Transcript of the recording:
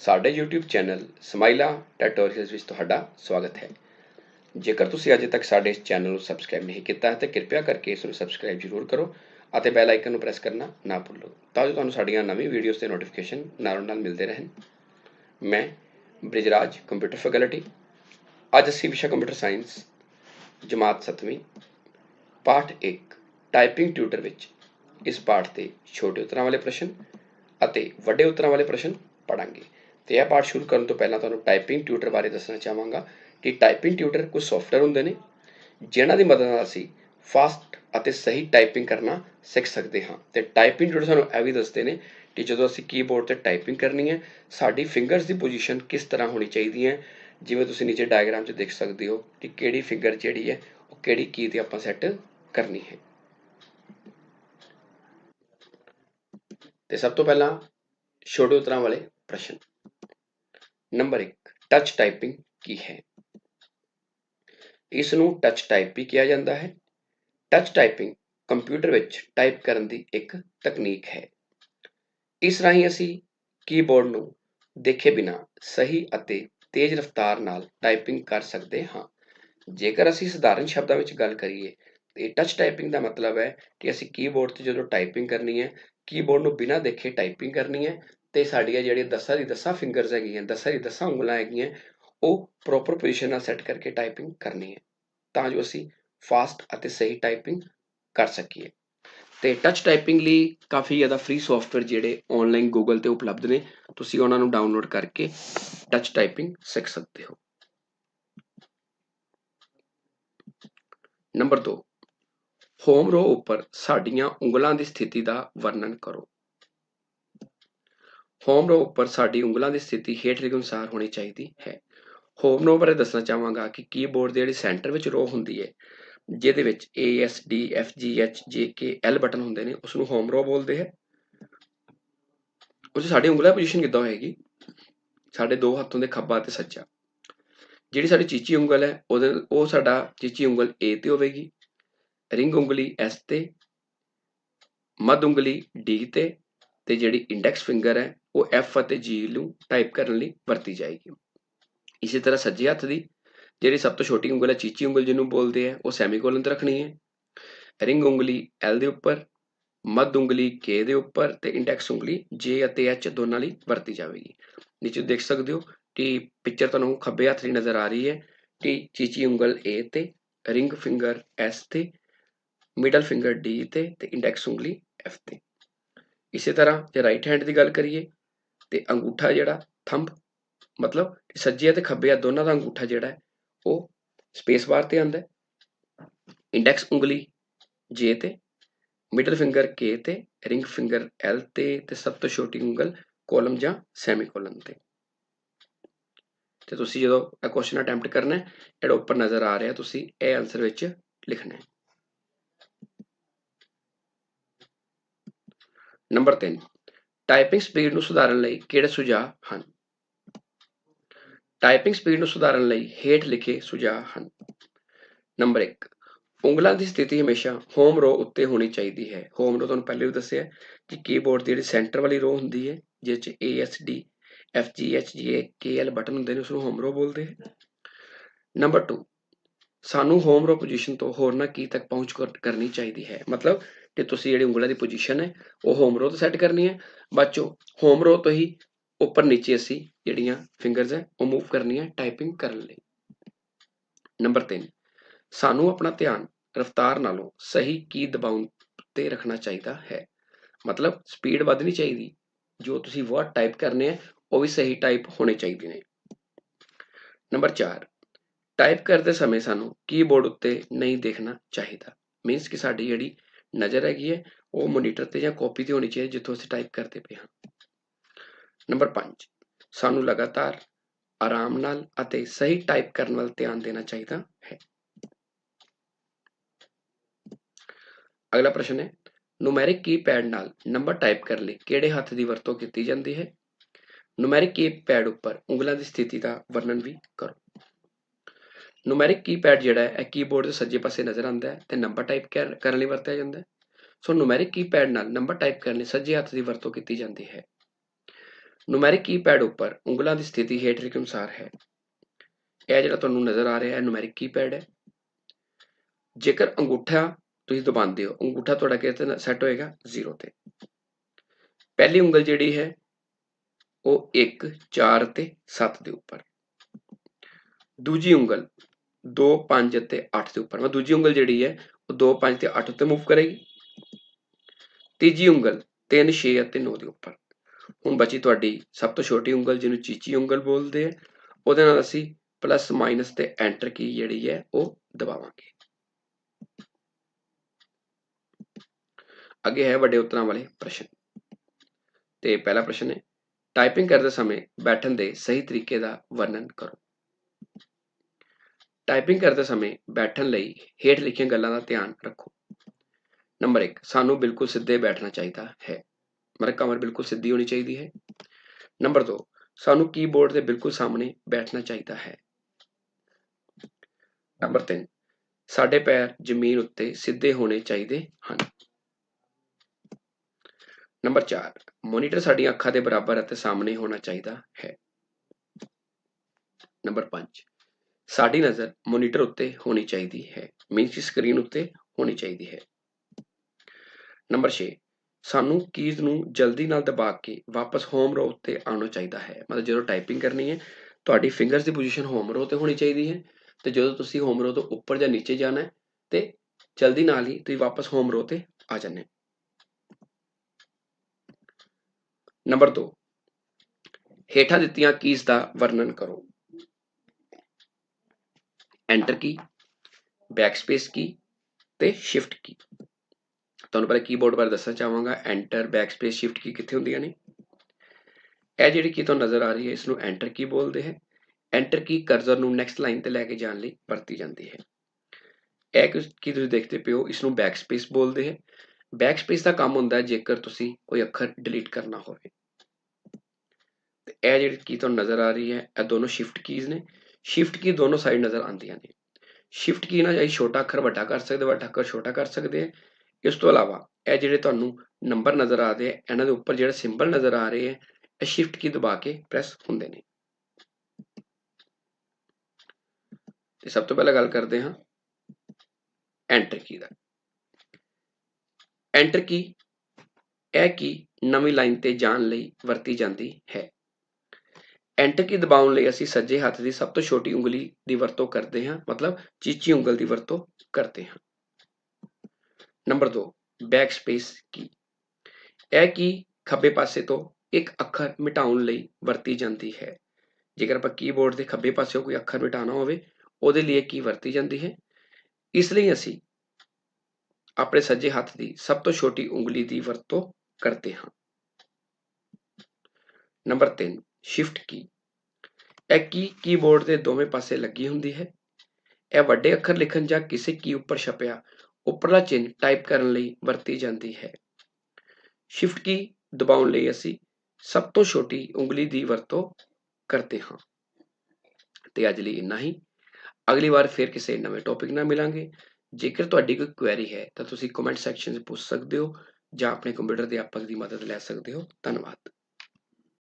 ਸਾਡੇ YouTube channel ਸਮਾਈਲਾ tutorials ਵਿੱਚ ਤੁਹਾਡਾ ਸਵਾਗਤ ਹੈ। ਜੇਕਰ ਤੁਸੀਂ ਅਜੇ ਤੱਕ ਸਾਡੇ ਇਸ ਚੈਨਲ ਨੂੰ ਸਬਸਕ੍ਰਾਈਬ ਨਹੀਂ ਕੀਤਾ ਹੈ, ਤਾਂ ਕਿਰਪਾ ਕਰਕੇ ਇਸ ਨੂੰ ਸਬਸਕ੍ਰਾਈਬ ਜ਼ਰੂਰ ਕਰੋ ਅਤੇ ਬੈਲ ਆਈਕਨ ਨੂੰ ਪ੍ਰੈਸ ਕਰਨਾ ਨਾ ਭੁੱਲੋ ਤਾਂ ਜੋ ਤੁਹਾਨੂੰ ਸਾਡੀਆਂ ਨਵੀਂ ਵੀਡੀਓਜ਼ ਦੇ ਨੋਟੀਫਿਕੇਸ਼ਨ ਨਾਲੋਂ ਨਾਲ ਮਿਲਦੇ ਰਹਿਣ। ਮੈਂ ਬ੍ਰਿਜਰਾਜ ਕੰਪਿਊਟਰ ਫੈਕਲਟੀ ਅੱਜ ਅਸੀਂ ਵਿਸ਼ਾ ਕੰਪਿਊਟਰ ਸਾਇੰਸ ਜਮਾਤ 7ਵੀਂ ਪਾਠ 1 ਟਾਈਪਿੰਗ ਟਿਊਟਰ ਵਿੱਚ ਇਸ ਪਾਠ 'ਤੇ ਛੋਟੇ ਉੱਤਰਾਂ ਵਾਲੇ ਪ੍ਰਸ਼ਨ ਅਤੇ ਵੱਡੇ ਉੱਤਰਾਂ ਵਾਲੇ ਪ੍ਰਸ਼ਨ ਪੜਾਂਗੇ ਤੇ ਇਹ ਪਾਠ ਸ਼ੁਰੂ ਕਰਨ ਤੋਂ ਪਹਿਲਾਂ ਤੁਹਾਨੂੰ ਟਾਈਪਿੰਗ ਟਿਊਟਰ ਬਾਰੇ ਦੱਸਣਾ ਚਾਹਾਂਗਾ ਕਿ ਟਾਈਪਿੰਗ ਟਿਊਟਰ ਕੁਝ ਸੌਫਟਵੇਅਰ ਹੁੰਦੇ ਨੇ ਜਿਨ੍ਹਾਂ ਦੀ ਮਦਦ ਨਾਲ ਅਸੀਂ ਫਾਸਟ ਅਤੇ ਸਹੀ ਟਾਈਪਿੰਗ ਕਰਨਾ ਸਿੱਖ ਸਕਦੇ ਹਾਂ। ਤੇ ਟਾਈਪਿੰਗ ਟਿਊਟਰ ਸਾਨੂੰ ਇਹ ਵੀ ਦੱਸਦੇ ਨੇ ਕਿ ਜਦੋਂ ਅਸੀਂ ਕੀਬੋਰਡ ਤੇ ਟਾਈਪਿੰਗ ਕਰਨੀ ਹੈ, ਸਾਡੀ ਫਿੰਗਰਸ ਦੀ ਪੋਜੀਸ਼ਨ ਕਿਸ ਤਰ੍ਹਾਂ ਹੋਣੀ ਚਾਹੀਦੀ ਹੈ? ਜਿਵੇਂ ਤੁਸੀਂ ਨੀਚੇ ਡਾਇਗਰਾਮ 'ਚ ਦੇਖ ਸਕਦੇ ਹੋ ਕਿ ਕਿਹੜੀ ਫਿੰਗਰ ਜਿਹੜੀ ਹੈ, ਉਹ ਕਿਹੜੀ ਕੀ ਤੇ ਆਪਾਂ ਸੈੱਟ ਕਰਨੀ ਹੈ। ਤੇ ਸਭ ਤੋਂ ਪਹਿਲਾਂ ਛੋਟੇ ਉਤਰਾਂ ਵਾਲੇ ਪ੍ਰਸ਼ਨ। ਨੰਬਰ 1 ਟੱਚ ਟਾਈਪਿੰਗ ਕੀ ਹੈ? ਇਸ ਨੂੰ ਟੱਚ ਟਾਈਪ ਵੀ ਕਿਹਾ ਜਾਂਦਾ ਹੈ। ਟੱਚ ਟਾਈਪਿੰਗ ਕੰਪਿਊਟਰ ਵਿੱਚ ਟਾਈਪ ਕਰਨ ਦੀ ਇੱਕ ਤਕਨੀਕ ਹੈ। ਇਸ ਰਾਹੀਂ ਅਸੀਂ ਕੀਬੋਰਡ ਨੂੰ ਦੇਖੇ ਬਿਨਾ ਸਹੀ ਅਤੇ ਤੇਜ਼ ਰਫ਼ਤਾਰ ਨਾਲ ਟਾਈਪਿੰਗ ਕਰ ਸਕਦੇ ਹਾਂ। ਜੇਕਰ ਅਸੀਂ ਸਧਾਰਨ ਸ਼ਬਦਾਂ ਵਿੱਚ ਗੱਲ ਕਰੀਏ, ਤੇ ਟੱਚ ਟਾਈਪਿੰਗ ਦਾ ਮਤਲਬ ਹੈ ਕਿ ਅਸੀਂ ਕੀਬੋਰਡ ਤੇ ਜਦੋਂ ਟਾਈਪਿੰਗ ਕਰਨੀ ਹੈ ਕੀਬੋਰਡ ਨੂੰ ਬਿਨਾਂ ਦੇਖੇ ਟਾਈਪਿੰਗ ਕਰਨੀ ਹੈ ਤੇ ਸਾਡੀਆਂ ਜਿਹੜੀਆਂ ਦਸਾਂ ਦੀ ਦਸਾਂ ਫਿੰਗਰਸ ਹੈਗੀਆਂ, ਦਸਾਂ ਦੀ ਦਸਾਂ ਉਂਗਲਾਂ ਹੈਗੀਆਂ, ਉਹ ਪ੍ਰੋਪਰ ਪੋਜੀਸ਼ਨ ਨਾਲ ਸੈੱਟ ਕਰਕੇ ਟਾਈਪਿੰਗ ਕਰਨੀ ਹੈ, ਤਾਂ ਜੋ ਅਸੀਂ ਫਾਸਟ ਅਤੇ ਸਹੀ ਟਾਈਪਿੰਗ ਕਰ ਸਕੀਏ। ਤੇ ਟੱਚ ਟਾਈਪਿੰਗ ਲਈ ਕਾਫੀ ਜ਼ਿਆਦਾ ਫ੍ਰੀ ਸੌਫਟਵੇਅਰ ਜਿਹੜੇ ਆਨਲਾਈਨ ਗੂਗਲ ਤੇ ਉਪਲਬਧ ਨੇ, ਤੁਸੀਂ ਉਹਨਾਂ ਨੂੰ ਡਾਊਨਲੋਡ ਕਰਕੇ ਟੱਚ ਟਾਈਪਿੰਗ ਸਿੱਖ ਸਕਦੇ ਹੋ। ਨੰਬਰ 2 ਹੋਮ ਰੋ ਉੱਪਰ ਸਾਡੀਆਂ ਉਂਗਲਾਂ ਦੀ ਸਥਿਤੀ ਦਾ ਵਰਣਨ ਕਰੋ। ਹੋਮ ਰੋ ਉੱਪਰ ਸਾਡੀ ਉਂਗਲਾਂ ਦੀ ਸਥਿਤੀ ਹੇਠ ਲਿਖੇ ਅਨੁਸਾਰ ਹੋਣੀ ਚਾਹੀਦੀ ਹੈ। ਹੋਮ ਰੋ ਬਾਰੇ ਦੱਸਣਾ ਚਾਹਾਂਗਾ ਕਿ ਕੀਬੋਰਡ ਦੇ ਜਿਹੜੀ ਸੈਂਟਰ ਵਿੱਚ ਰੋ ਹੁੰਦੀ ਹੈ, ਜਿਹਦੇ ਵਿੱਚ A, S, D, F, G, H, J, K, L button ਹੁੰਦੇ ਨੇ ਉਸ ਨੂੰ ਹੋਮ ਰੋ ਬੋਲਦੇ ਹੈ। ਉਸ ਸਾਡੀ ਉਂਗਲਾਂ ਪੋਜੀਸ਼ਨ ਕਿੱਦਾਂ ਹੋਏਗੀ? ਸਾਡੇ ਦੋ ਹੱਥੋਂ ਦੇ ਖੱਬਾ ਤੇ ਸੱਜਾ। ਜਿਹੜੀ ਸਾਡੀ ਚੀਚੀ ਉਂਗਲ ਹੈ, ਉਹਦੇ ਉਹ ਸਾਡਾ ਚੀਚੀ ਉਂਗਲ A ਤੇ ਹੋਵੇਗੀ। ਰਿੰਗ ਉਂਗਲੀ S ਤੇ, ਮੱਧ ਉਂਗਲੀ D ਤੇ ਤੇ ਜਿਹੜੀ ਇੰਡੈਕਸ ਫਿੰਗਰ ਹੈ, ਉਹ F ਅਤੇ G ਨੂੰ ਟਾਈਪ ਕਰਨ ਲਈ ਵਰਤੀ ਜਾਏਗੀ। ਇਸੇ ਤਰ੍ਹਾਂ ਸੱਜੇ ਹੱਥ ਦੀ ਜਿਹੜੀ ਸਭ ਤੋਂ ਛੋਟੀ ਉਂਗਲ ਹੈ, ਚੀਚੀ ਉਂਗਲ ਜਿਹਨੂੰ ਬੋਲਦੇ ਆ, ਉਹ ਸੈਮੀਕੋਲਨ ਤੇ ਰੱਖਣੀ ਹੈ। ਰਿੰਗ ਉਂਗਲੀ L ਦੇ ਉੱਪਰ, ਮੱਧ ਉਂਗਲੀ K ਦੇ ਉੱਪਰ ਤੇ ਇੰਡੈਕਸ ਉਂਗਲੀ J ਅਤੇ H ਦੋਨਾਂ ਲਈ ਵਰਤੀ ਜਾਵੇਗੀ। ਨੀਚੇ ਦੇਖ ਸਕਦੇ ਹੋ ਕਿ ਪਿਕਚਰ ਤੁਹਾਨੂੰ ਖੱਬੇ ਹੱਥ ਦੀ ਨਜ਼ਰ ਆ ਰਹੀ ਹੈ ਕਿ ਚੀਚੀ ਉਂਗਲ A ਤੇ ਰਿੰਗ ਫਿੰਗਰ S ਤੇ ਮਿਡਲ ਫਿੰਗਰ D ਤੇ ਤੇ ਇੰਡੈਕਸ ਉਂਗਲੀ F ਤੇ। ਇਸੇ ਤਰ੍ਹਾਂ ਜੇ ਰਾਈਟ ਹੈਂਡ ਦੀ ਗੱਲ ਕਰੀਏ ਤੇ ਅੰਗੂਠਾ ਜਿਹੜਾ ਥੰਬ ਮਤਲਬ ਸੱਜੇ ਅਤੇ ਖੱਬੇ ਆ, ਦੋਨਾਂ ਦਾ ਅੰਗੂਠਾ ਜਿਹੜਾ ਹੈ, ਉਹ ਸਪੇਸ ਬਾਰ ਤੇ ਆਂਦਾ ਹੈ। ਇੰਡੈਕਸ ਉਂਗਲੀ J ਤੇ ਮਿਡਲ ਫਿੰਗਰ K ਤੇ ਰਿੰਗ ਫਿੰਗਰ L ਤੇ ਤੇ ਸਭ ਤੋਂ ਛੋਟੀ ਉਂਗਲ ਕੋਲਮ ਜਾਂ ਸੈਮੀਕੋਲਨ ਤੇ। ਤੇ ਤੁਸੀਂ ਜਦੋਂ ਇਹ ਕੁਐਸਚਨ ਅਟੈਂਪਟ ਕਰਨਾ ਹੈ ਜਿਹੜਾ ਉੱਪਰ ਨਜ਼ਰ ਆ ਰਿਹਾ ਤੁਸੀਂ, ਇਹ ਆਨਸਰ ਵਿੱਚ ਲਿਖਣਾ ਹੈ। ਨੰਬਰ 3 ਟਾਈਪਿੰਗ ਸਪੀਡ ਨੂੰ ਸੁਧਾਰਨ ਲਈ ਕਿਹੜੇ ਸੁਝਾਅ ਹਨ? ਟਾਈਪਿੰਗ ਸਪੀਡ ਨੂੰ ਸੁਧਾਰਨ ਲਈ ਹੇਠ ਲਿਖੇ ਸੁਝਾਅ ਹਨ। ਨੰਬਰ 1 ਉਂਗਲਾਂ ਦੀ ਸਥਿਤੀ ਹਮੇਸ਼ਾ ਹੋਮ ਰੋ ਉੱਤੇ ਹੋਣੀ ਚਾਹੀਦੀ ਹੈ। ਹੋਮ ਰੋ ਤੁਹਾਨੂੰ ਪਹਿਲੇ ਵੀ ਦੱਸਿਆ ਕਿ ਕੀਬੋਰਡ ਦੀ ਜਿਹੜੀ ਸੈਂਟਰ ਵਾਲੀ ਰੋ ਹੁੰਦੀ ਹੈ ਜਿਸ 'ਚ A, S, D, F, G, H, J, K, L button ਹੁੰਦੇ ਨੇ, ਉਸ ਨੂੰ ਹੋਮ ਰੋ ਬੋਲਦੇ ਹੈ ਨੰਬਰ 2 ਸਾਨੂੰ ਹੋਮ ਰੋ ਪੋਜੀਸ਼ਨ ਤੋਂ ਹੋਰਨਾਂ ਕੀ ਤੱਕ ਪਹੁੰਚ ਕਰਨੀ ਚਾਹੀਦੀ ਹੈ। ਮਤਲਬ ਕਿ ਤੁਸੀਂ ਜਿਹੜੀ ਉਂਗਲਾਂ ਦੀ ਪੋਜੀਸ਼ਨ ਹੈ, ਉਹ ਹੋਮ ਰੋ ਤੇ ਸੈੱਟ ਕਰਨੀ ਹੈ। ਬਾਅਦ ਹੋਮ ਰੋ ਤੋਂ ਹੀ ਉੱਪਰ ਨੀਚੇ ਅਸੀਂ ਜਿਹੜੀਆਂ ਫਿੰਗਰਸ ਹੈ, ਉਹ ਮੂਵ ਕਰਨੀਆਂ ਟਾਈਪਿੰਗ ਕਰਨ ਲਈ। ਨੰਬਰ 3 ਸਾਨੂੰ ਆਪਣਾ ਧਿਆਨ ਰਫ਼ਤਾਰ ਨਾਲੋਂ ਸਹੀ ਕੀ ਦਬਾਉਣ ਤੇ ਰੱਖਣਾ ਚਾਹੀਦਾ ਹੈ? ਮਤਲਬ ਸਪੀਡ ਵਧਣੀ ਚਾਹੀਦੀ, ਜੋ ਤੁਸੀਂ ਵਰਡ ਟਾਈਪ ਕਰਨੇ ਆ ਉਹ ਵੀ ਸਹੀ ਟਾਈਪ ਹੋਣੇ ਚਾਹੀਦੇ ਨੇ। ਨੰਬਰ 4 ਟਾਈਪ ਕਰਦੇ ਸਮੇਂ ਸਾਨੂੰ ਕੀਬੋਰਡ ਉੱਤੇ ਨਹੀਂ ਦੇਖਣਾ ਚਾਹੀਦਾ। ਮੀਨਸ ਕਿ ਸਾਡੀ ਜਿਹੜੀ ਨਜ਼ਰ ਹੈਗੀ ਹੈ, ਉਹ ਮੋਨੀਟਰ ਤੇ ਜਾਂ ਕਾਪੀ ਤੇ ਹੋਣੀ ਚਾਹੀਦੀ ਜਿੱਥੋਂ ਅਸੀਂ ਟਾਈਪ ਕਰਦੇ ਪਏ ਹਾਂ। ਨੰਬਰ 5 ਸਾਨੂੰ ਲਗਾਤਾਰ ਆਰਾਮ ਨਾਲ ਅਤੇ ਸਹੀ ਟਾਈਪ ਕਰਨ ਵੱਲ ਧਿਆਨ ਦੇਣਾ ਚਾਹੀਦਾ ਹੈ। ਅਗਲਾ ਪ੍ਰਸ਼ਨ ਹੈ ਨੂਮੈਰਿਕ ਕੀਪੈਡ ਨਾਲ ਨੰਬਰ ਟਾਈਪ ਕਰਨ ਲਈ ਕਿਹੜੇ ਹੱਥ ਦੀ ਵਰਤੋਂ ਕੀਤੀ ਜਾਂਦੀ ਹੈ? ਨੂਮੈਰਿਕ ਕੀਪੈਡ ਉੱਪਰ ਉਂਗਲਾਂ ਦੀ ਸਥਿਤੀ ਦਾ ਵਰਣਨ ਵੀ ਕਰੋ। ਨੂਮੈਰਿਕ ਕੀਪੈਡ ਜਿਹੜਾ ਹੈ, ਇਹ ਕੀਬੋਰਡ ਦੇ ਸੱਜੇ ਪਾਸੇ ਨਜ਼ਰ ਆਉਂਦਾ ਹੈ ਤੇ ਨੰਬਰ ਟਾਈਪ ਕਰਨ ਲਈ ਵਰਤਿਆ ਜਾਂਦਾ ਹੈ। ਸੋ ਨੂਮੈਰਿਕ ਕੀਪੈਡ ਨਾਲ ਨੰਬਰ ਟਾਈਪ ਕਰਨ ਲਈ ਸੱਜੇ ਹੱਥ ਦੀ ਵਰਤੋਂ ਕੀਤੀ ਜਾਂਦੀ ਹੈ। ਨੂਮੈਰਿਕ ਕੀਪੈਡ ਉੱਪਰ ਉਂਗਲਾਂ ਦੀ ਸਥਿਤੀ ਹੇਠ ਲਿਖੇ ਅਨੁਸਾਰ ਹੈ। ਇਹ ਜਿਹੜਾ ਤੁਹਾਨੂੰ ਨਜ਼ਰ ਆ ਰਿਹਾ ਹੈ ਨੂਮੈਰਿਕ ਕੀਪੈਡ ਹੈ। ਜੇਕਰ ਅੰਗੂਠਾ ਤੁਸੀਂ ਦਬਾਉਂਦੇ ਹੋ, ਅੰਗੂਠਾ ਤੁਹਾਡਾ ਕਿਤੇ ਸੈੱਟ ਹੋਏਗਾ? 0 ਤੇ। ਪਹਿਲੀ ਉਂਗਲ ਜਿਹੜੀ ਹੈ, ਉਹ 1 4 ਤੇ 7 ਦੇ ਉੱਪਰ। ਦੂਜੀ ਉਂਗਲ 2 5 ਅਤੇ 8 ਦੇ ਉੱਪਰ। ਮੈਂ ਦੂਜੀ ਉਂਗਲ ਜਿਹੜੀ ਹੈ, ਉਹ 2 5 ਤੇ 8 ਉੱਤੇ ਮੂਵ ਕਰੇਗੀ। ਤੀਜੀ ਉਂਗਲ 3 6 ਅਤੇ 9 ਦੇ ਉੱਪਰ। ਹੁਣ ਬਚੀ ਤੁਹਾਡੀ ਸਭ ਤੋਂ ਛੋਟੀ ਉਂਗਲ, ਜਿਹਨੂੰ ਚੀਚੀ ਉਂਗਲ ਬੋਲਦੇ ਆ, ਉਹਦੇ ਨਾਲ ਅਸੀਂ ਪਲੱਸ ਮਾਈਨਸ ਤੇ ਐਂਟਰ ਕੀ ਜਿਹੜੀ ਹੈ, ਉਹ ਦਬਾਵਾਂਗੇ। ਅੱਗੇ ਹੈ ਵੱਡੇ ਉਤਰਾਂ ਵਾਲੇ ਪ੍ਰਸ਼ਨ। ਤੇ ਪਹਿਲਾ ਪ੍ਰਸ਼ਨ ਹੈ ਟਾਈਪਿੰਗ ਕਰਦੇ ਸਮੇਂ ਬੈਠਣ ਦੇ ਸਹੀ ਤਰੀਕੇ ਦਾ ਵਰਣਨ ਕਰੋ। ਟਾਈਪਿੰਗ ਕਰਦੇ ਸਮੇਂ ਬੈਠਣ ਲਈ ਹੇਠ ਲਿਖੀਆਂ ਗੱਲਾਂ ਦਾ ਧਿਆਨ ਰੱਖੋ। ਨੰਬਰ 1 ਸਾਨੂੰ ਬਿਲਕੁਲ ਸਿੱਧੇ ਬੈਠਣਾ ਚਾਹੀਦਾ ਹੈ। ਮਤਲਬ ਕਮਰ ਬਿਲਕੁਲ ਸਿੱਧੀ ਹੋਣੀ ਚਾਹੀਦੀ ਹੈ। ਨੰਬਰ 2 ਸਾਨੂੰ ਕੀਬੋਰਡ ਦੇ ਬਿਲਕੁਲ ਸਾਹਮਣੇ ਬੈਠਣਾ ਚਾਹੀਦਾ ਹੈ। ਨੰਬਰ 3 ਸਾਡੇ ਪੈਰ ਜ਼ਮੀਨ ਉੱਤੇ ਸਿੱਧੇ ਹੋਣੇ ਚਾਹੀਦੇ ਹਨ। ਨੰਬਰ 4 ਮੋਨੀਟਰ ਸਾਡੀਆਂ ਅੱਖਾਂ ਦੇ ਬਰਾਬਰ ਅਤੇ ਸਾਹਮਣੇ ਹੋਣਾ ਚਾਹੀਦਾ ਹੈ। ਨੰਬਰ 5 ਸਾਡੀ ਨਜ਼ਰ ਮੋਨੀਟਰ ਉੱਤੇ ਹੋਣੀ ਚਾਹੀਦੀ ਹੈ। ਮੀਨਸ ਕਿ ਸਕਰੀਨ ਉੱਤੇ ਹੋਣੀ ਚਾਹੀਦੀ ਹੈ। ਨੰਬਰ 6 ਸਾਨੂੰ ਕੀਜ਼ ਨੂੰ ਜਲਦੀ ਨਾਲ ਦਬਾ ਕੇ ਵਾਪਸ ਹੋਮ ਰੋ ਉੱਤੇ ਆਉਣਾ ਚਾਹੀਦਾ ਹੈ। ਮਤਲਬ ਜਦੋਂ ਟਾਈਪਿੰਗ ਕਰਨੀ ਹੈ, ਤੁਹਾਡੀ ਫਿੰਗਰਸ ਦੀ ਪੋਜੀਸ਼ਨ ਹੋਮ ਰੋ ਤੇ ਹੋਣੀ ਚਾਹੀਦੀ ਹੈ ਤੇ ਜਦੋਂ ਤੁਸੀਂ ਹੋਮ ਰੋ ਤੋਂ ਉੱਪਰ ਜਾਂ ਨੀਚੇ ਜਾਣਾ ਹੈ ਤੇ ਜਲਦੀ ਨਾਲ ਹੀ ਤੁਸੀਂ ਵਾਪਸ ਹੋਮ ਰੋ ਤੇ ਆ ਜਾਂਦੇ ਨੰਬਰ 2 ਹੇਠਾਂ ਦਿੱਤੀਆਂ ਕੀਜ਼ ਦਾ ਵਰਣਨ ਕਰੋ। Enter key? Backspace key? ਤੇ ਸ਼ਿਫਟ ਕੀ? ਤੁਹਾਨੂੰ ਪਹਿਲਾਂ ਕੀਬੋਰਡ ਬਾਰੇ ਦੱਸਣਾ ਚਾਹਾਂਗਾ। ਐਂਟਰ ਬੈਕਸਪੇਸ ਸ਼ਿਫਟ ਕੀ ਕਿੱਥੇ ਹੁੰਦੀਆਂ ਨੇ? ਇਹ ਜਿਹੜੀ ਕੀ ਤੁਹਾਨੂੰ ਨਜ਼ਰ ਆ ਰਹੀ ਹੈ ਇਸ ਨੂੰ ਐਂਟਰ ਕੀ ਬੋਲਦੇ ਹੈ। ਐਂਟਰ ਕੀ ਕਰਜ਼ਰ ਨੂੰ ਨੈਕਸਟ ਲਾਈਨ ਤੇ ਲੈ ਕੇ ਜਾਣ ਲਈ ਵਰਤੀ ਜਾਂਦੀ ਹੈ। ਇਹ ਕੀ ਤੁਸੀਂ ਦੇਖਦੇ ਪਿਓ ਇਸ ਨੂੰ ਬੈਕਸਪੇਸ ਬੋਲਦੇ ਹੈ। ਬੈਕਸਪੇਸ ਦਾ ਕੰਮ ਹੁੰਦਾ ਹੈ ਜੇਕਰ ਤੁਸੀਂ ਕੋਈ ਅੱਖਰ ਡਿਲੀਟ ਕਰਨਾ ਹੋਵੇ। ਤੇ ਇਹ ਜਿਹੜੀ ਕੀ ਤੁਹਾਨੂੰ ਨਜ਼ਰ ਆ ਰਹੀ ਹੈ, ਇਹ ਦੋਨੋਂ ਸ਼ਿਫਟ ਕੀਜ਼ ਨੇ। ਸ਼ਿਫਟ ਕੀ ਦੋਨੋਂ ਸਾਈਡ ਨਜ਼ਰ ਆਉਂਦੀਆਂ ਨੇ ਸ਼ਿਫਟ ਕੀ ਨਾਲ ਅਸੀਂ ਛੋਟਾ ਅੱਖਰ ਵੱਡਾ ਕਰ ਸਕਦੇ ਵੱਡਾ ਅੱਖਰ ਛੋਟਾ ਕਰ ਸਕਦੇ ਆ ਇਸ ਤੋਂ ਇਲਾਵਾ ਇਹ ਜਿਹੜੇ ਤੁਹਾਨੂੰ ਨੰਬਰ ਨਜ਼ਰ ਆ ਰਹੇ ਆ ਇਹਨਾਂ ਦੇ ਉੱਪਰ ਜਿਹੜੇ ਸਿੰਬਲ ਨਜ਼ਰ ਆ ਰਹੇ ਹੈ ਇਹ ਸ਼ਿਫਟ ਕੀ ਦਬਾ ਕੇ ਪ੍ਰੈਸ ਹੁੰਦੇ ਨੇ ਤੇ ਸਭ ਤੋਂ ਪਹਿਲਾਂ ਗੱਲ ਕਰਦੇ ਹਾਂ ਐਂਟਰ ਕੀ ਦਾ ਐਂਟਰ ਕੀ ਇਹ ਕੀ ਨਵੀਂ ਲਾਈਨ ਤੇ ਜਾਣ ਲਈ ਵਰਤੀ ਜਾਂਦੀ ਹੈ ਐਂਟਰ ਕੀ ਦਬਾਉਣ ਲਈ ਅਸੀਂ ਸੱਜੇ ਹੱਥ ਦੀ ਸਭ ਤੋਂ ਛੋਟੀ ਉਂਗਲੀ ਦੀ ਵਰਤੋਂ ਕਰਦੇ ਹਾਂ, ਮਤਲਬ ਚੀਚੀ ਉਂਗਲ ਦੀ ਵਰਤੋਂ ਕਰਦੇ ਹਾਂ। ਨੰਬਰ 2 ਬੈਕ ਸਪੇਸ ਕੀ ਇਹ ਕੀ ਖੱਬੇ ਪਾਸੇ ਤੋਂ ਇੱਕ ਅੱਖਰ ਮਿਟਾਉਣ ਲਈ ਵਰਤੀ ਜਾਂਦੀ ਹੈ। ਜੇਕਰ ਆਪਾਂ ਕੀਬੋਰਡ ਦੇ ਖੱਬੇ ਪਾਸੇ ਕੋਈ ਅੱਖਰ ਮਿਟਾਉਣਾ ਹੋਵੇ, ਉਹਦੇ ਲਈ ਕੀ ਵਰਤੀ ਜਾਂਦੀ ਹੈ। ਇਸ ਲਈ ਅਸੀਂ ਆਪਣੇ ਸੱਜੇ ਹੱਥ ਦੀ ਸਭ ਤੋਂ ਛੋਟੀ ਉਂਗਲੀ ਦੀ ਵਰਤੋਂ ਕਰਦੇ ਹਾਂ। ਨੰਬਰ 3 ਸ਼ਿਫਟ ਕੀ ਇਹ ਕੀ ਕੀਬੋਰਡ ਦੇ ਦੋਵੇਂ ਪਾਸੇ ਲੱਗੀ ਹੁੰਦੀ ਹੈ। ਇਹ ਵੱਡੇ ਅੱਖਰ ਲਿਖਣ ਜਾਂ ਕਿਸੇ ਕੀ ਉੱਪਰ ਛਪਿਆ, ਉੱਪਰਲਾ ਚਿੰਨ ਟਾਈਪ ਕਰਨ ਲਈ ਵਰਤੀ ਜਾਂਦੀ ਹੈ। ਸ਼ਿਫਟ ਕੀ ਦਬਾਉਣ ਲਈ ਅਸੀਂ ਸਭ ਤੋਂ ਛੋਟੀ ਉਂਗਲੀ ਦੀ ਵਰਤੋਂ ਕਰਦੇ ਹਾਂ। ਤੇ ਅੱਜ ਲਈ ਇੰਨਾ ਹੀ। ਅਗਲੀ ਵਾਰ ਫਿਰ ਕਿਸੇ ਨਵੇਂ ਟੌਪਿਕ ਨਾਲ ਮਿਲਾਂਗੇ। ਜੇਕਰ ਤੁਹਾਡੀ ਕੋਈ ਕੁਐਰੀ ਹੈ, ਤਾਂ ਤੁਸੀਂ ਕਮੈਂਟ ਸੈਕਸ਼ਨ 'ਚ ਪੁੱਛ ਸਕਦੇ ਹੋ ਜਾਂ ਆਪਣੇ ਕੰਪਿਊਟਰ ਅਧਿਆਪਕ ਦੀ ਮਦਦ ਲੈ ਸਕਦੇ ਹੋ। ਧੰਨਵਾਦ।